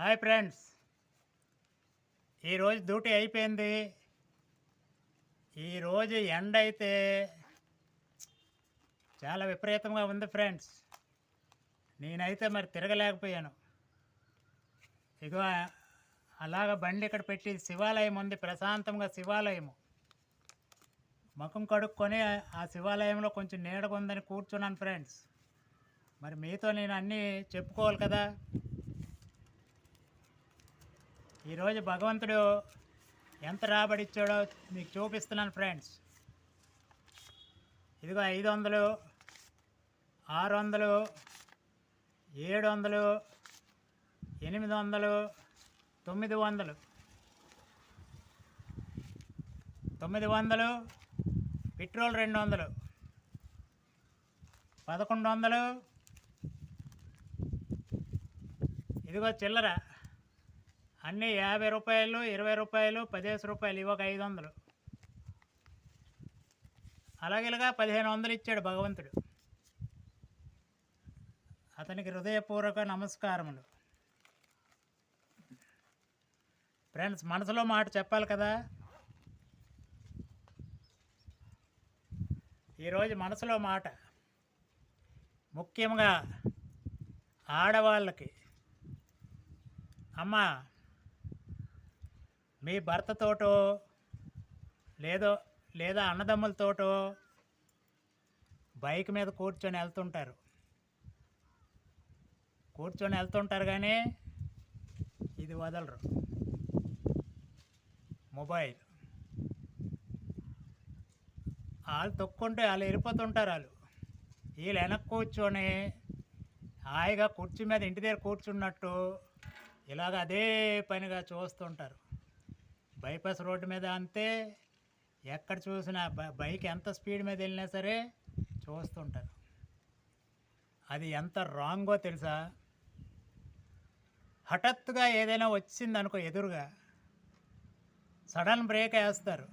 Hi friends. ఈరోజు duty అయిపోయింది. ఈరోజు ఎండ అయితే చాలా విపరీతంగా ఉంది ఫ్రెండ్స్. నేనైతే మరి తిరగలేకపోయాను. ఇదిగో అలాగ బండి ఇక్కడ పెట్టి శివాలయం ఉంది ప్రశాంతంగా శివాలయము. ముఖం కడుక్కొని ఆ శివాలయంలో కొంచెం నీడగా ఉందని కూర్చున్నాను ఫ్రెండ్స్. మరి మీతో నేను అన్నీ చెప్పుకోవాలి కదా. ఈరోజు భగవంతుడు ఎంత రాబడి ఇచ్చాడో మీకు చూపిస్తున్నాను ఫ్రెండ్స్. ఇదిగో ఐదు వందలు ఆరు వందలు ఏడు వందలు ఎనిమిది వందలు తొమ్మిది వందలు. తొమ్మిది వందలు పెట్రోల్ రెండు వందలు. పదకొండు వందలు. ఇదిగో చిల్లర. అన్నీ యాభై రూపాయలు ఇరవై రూపాయలు పదిహేను రూపాయలు ఇవి ఒక ఐదు వందలు. అలాగేలాగా పదిహేను వందలు ఇచ్చాడు భగవంతుడు. అతనికి హృదయపూర్వక నమస్కారములు. ఫ్రెండ్స్ మనసులో మాట చెప్పాలి కదా? ఈరోజు మనసులో మాట ముఖ్యంగా ఆడవాళ్ళకి. అమ్మా మీ భర్తతోటో లేదో లేదా అన్నదమ్ములతోటో బైక్ మీద కూర్చొని వెళ్తుంటారు. కూర్చొని వెళ్తుంటారు కానీ ఇది వదలరు. మొబైల్. వాళ్ళు తొక్కుంటే వాళ్ళు వెళ్ళిపోతుంటారు వాళ్ళు వీళ్ళు వెనక్కి కూర్చొని హాయిగా కుర్చీ మీద ఇంటి దగ్గర కూర్చున్నట్టు ఇలాగ అదే పనిగా చూస్తుంటారు. బైపాస్ రోడ్డు మీద అంతే. ఎక్కడ చూసినా బైక్ ఎంత స్పీడ్ మీద వెళ్ళినా సరే చూస్తుంటారు. అది ఎంత రాంగో తెలుసా? హఠాత్తుగా ఏదైనా వచ్చింది అనుకో ఎదురుగా సడన్ బ్రేక్ వేస్తారు.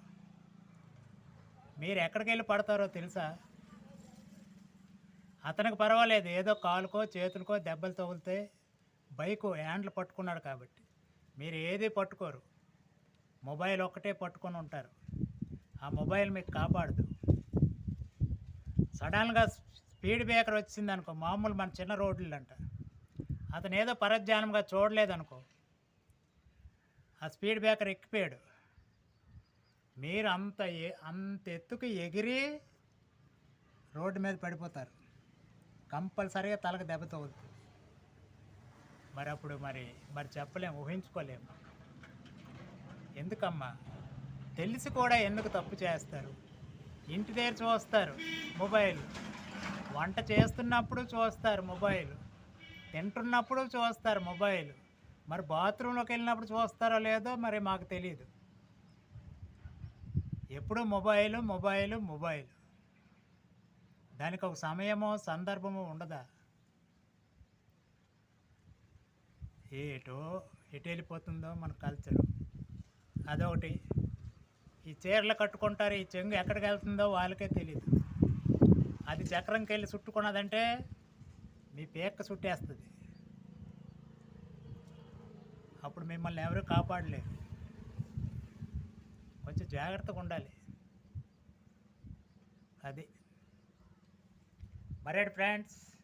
మీరు ఎక్కడికి వెళ్ళి పడతారో తెలుసా? అతనికి పర్వాలేదు ఏదో కాలుకో చేతులకో దెబ్బలు తగులితే బైకు హ్యాండ్లు పట్టుకున్నాడు కాబట్టి. మీరు ఏది పట్టుకోరు. మొబైల్ ఒక్కటే పట్టుకొని ఉంటారు. ఆ మొబైల్ మీకు కాపాడదు. సడన్గా స్పీడ్ బ్రేకర్ వచ్చింది అనుకో మామూలు మన చిన్న రోడ్లు అంట అతను ఏదో పరధ్యానంగా చూడలేదనుకో ఆ స్పీడ్ బ్రేకర్ ఎక్కిపోయాడు. మీరు అంత అంత ఎత్తుకు ఎగిరి రోడ్డు మీద పడిపోతారు. కంపల్సరీగా తలకు దెబ్బ తగులుతుంది. మరి అప్పుడు మరి మరి చెప్పలేము ఊహించుకోలేము ఎందుకమ్మా? తెలిసి కూడా ఎందుకు తప్పు చేస్తారు? ఇంటి దగ్గర చూస్తారు మొబైల్. వంట చేస్తున్నప్పుడు చూస్తారు మొబైల్. తింటున్నప్పుడు చూస్తారు మొబైల్. మరి బాత్రూంలోకి వెళ్ళినప్పుడు చూస్తారో లేదో మరి మాకు తెలియదు ఎప్పుడు మొబైల్ మొబైల్ మొబైల్. దానికి ఒక సమయమో సందర్భమో ఉండదా? ఏటో ఎటు వెళ్ళిపోతుందో మన కల్చరు అదొకటి. ఈ చీరలు కట్టుకుంటారు ఈ చెంగు ఎక్కడికి వెళ్తుందో వాళ్ళకే తెలియదు అది చక్రంకి వెళ్ళి చుట్టుకున్నదంటే మీ పేక్క చుట్టేస్తుంది. అప్పుడు మిమ్మల్ని ఎవరు కాపాడలేరు. కొంచెం జాగ్రత్తగా ఉండాలి. అది. మరేడు ఫ్రెండ్స్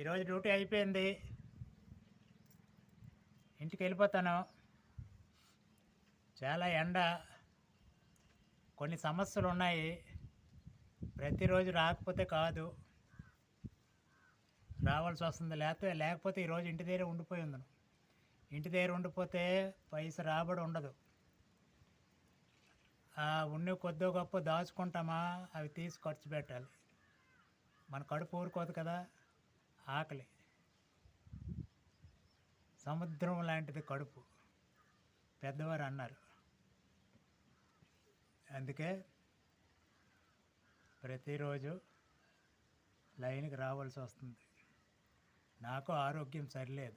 ఈరోజు డ్యూటీ అయిపోయింది. ఇంటికి వెళ్ళిపోతాను. చాలా ఎండ కొన్ని సమస్యలు ఉన్నాయి. ప్రతిరోజు రాకపోతే కాదు. రావాల్సి వస్తుంది. లేకపోతే లేకపోతే ఈరోజు ఇంటి దగ్గర ఉండిపోయి ఉందను. ఇంటి దగ్గర ఉండిపోతే పైసా రాబడి ఉండదు. ఆ ఉన్న కొద్దో గొప్ప దాచుకుంటామా? అవి తీసి ఖర్చు పెట్టాలి. మన కడుపు ఊరుకోదు కదా. ఆకలి. సముద్రం లాంటిది కడుపు. పెద్దవారు అన్నారు. అందుకే ప్రతిరోజు లైన్కి రావాల్సి వస్తుంది. నాకు ఆరోగ్యం సరిలేదు.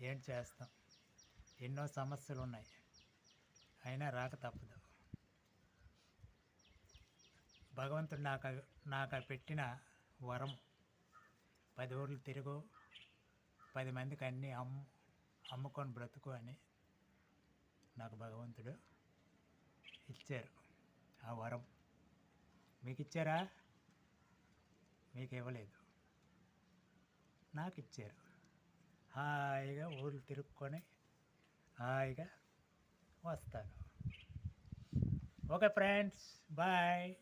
ఏం చేస్తాం? ఎన్నో సమస్యలు ఉన్నాయి అయినా రాక తప్పదు. భగవంతుడు నాకు నాకు పెట్టిన వరం పది ఊర్లు తిరుగు పది మందికి అన్నీ అమ్ము అమ్ముకొని బ్రతుకు అని నాకు భగవంతుడు ఇచ్చారు ఆ వరం. మీకు ఇచ్చారా? మీకు ఇవ్వలేదు నాకు ఇచ్చారు హాయిగా ఊర్లు తిరుక్కొని హాయిగా వస్తాను. Okay friends bye.